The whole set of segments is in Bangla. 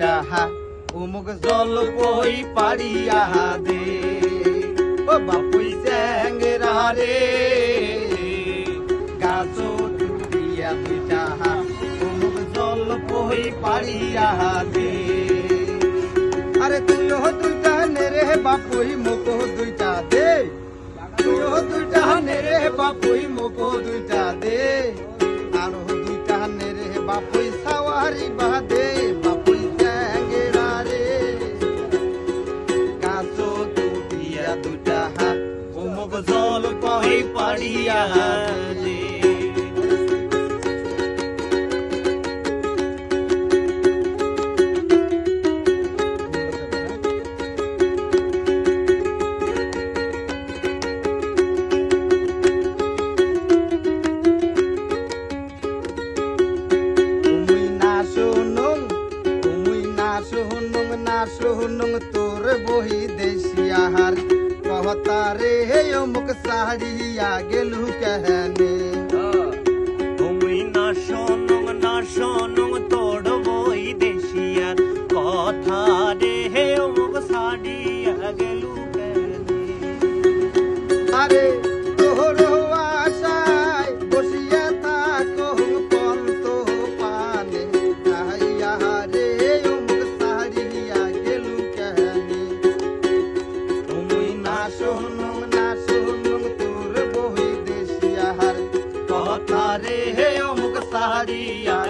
গাছতে দিয়া দুইটা হা, উমুক জল পই পাড়িয়া দে। ও বাপুই স্যাঙ্গেরা রে, গাছো দুইটা হা, উমুক জল পই পাড়িয়া দে। আরে তুইও দুইটা নে রে বাপুই, মুখ দুইটা দে। তুইও দুইটা নে রে বাপুই, মুখ দুইটা দুইটা হাত মুখ জল কই পাড়িয়া দে Umuy na sunong, umuy na sunong, na sunong তোর বহি দেশিয়াহার होता रे यो मुख साड़ी आगे hey, hey, oh, Mukasahariya.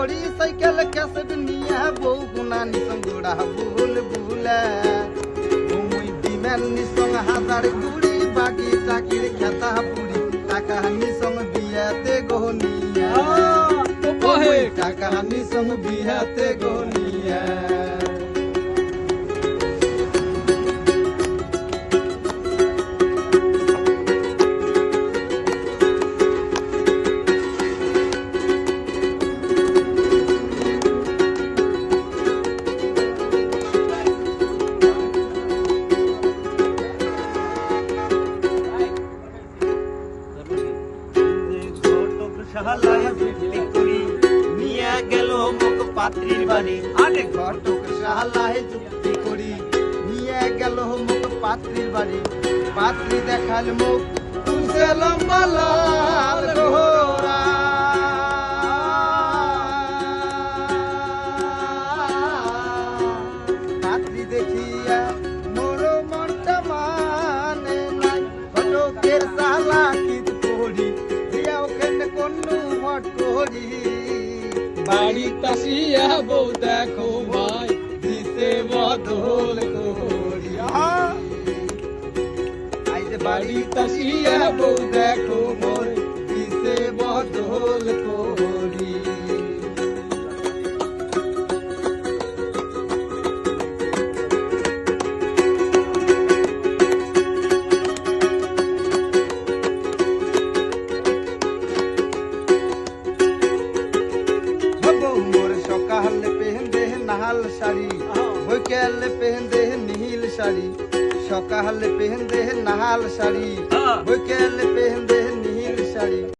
ঘড়ি সাইকেল ক্যাসেট নিয়ে বউ গুনা নিসং গুড়া ভুল ভুলে। মুই বিমেন নিসং হাজার গুড়ি বাকি চাকির খেতা পুরি টাকা নিসং বিয়াতে গহনিয়া। টাকা নিসং বিয়াতে গহনিয়া। নিয়ে গেল মুখ পাত্রীর বাড়ি আরে ঘটক শালায় যুক্তি করি। নিয়ে গেল মুখ পাত্রীর বাড়ি। পাত্রী দেখাল মুখ লম্বা লাল বাড়ি তাসিয়া বউ দেখো ভাই দিতে বদল করিয়া। বাড়ি তাসিয়া বউ দেখো মোর দিতে বদল করি বৈকাল পেহেন্দে নীল শাড়ি সকাল পেহেন্দে নাহাল শাড়ি বিকেল পেহেন্দে নীল শাড়ি।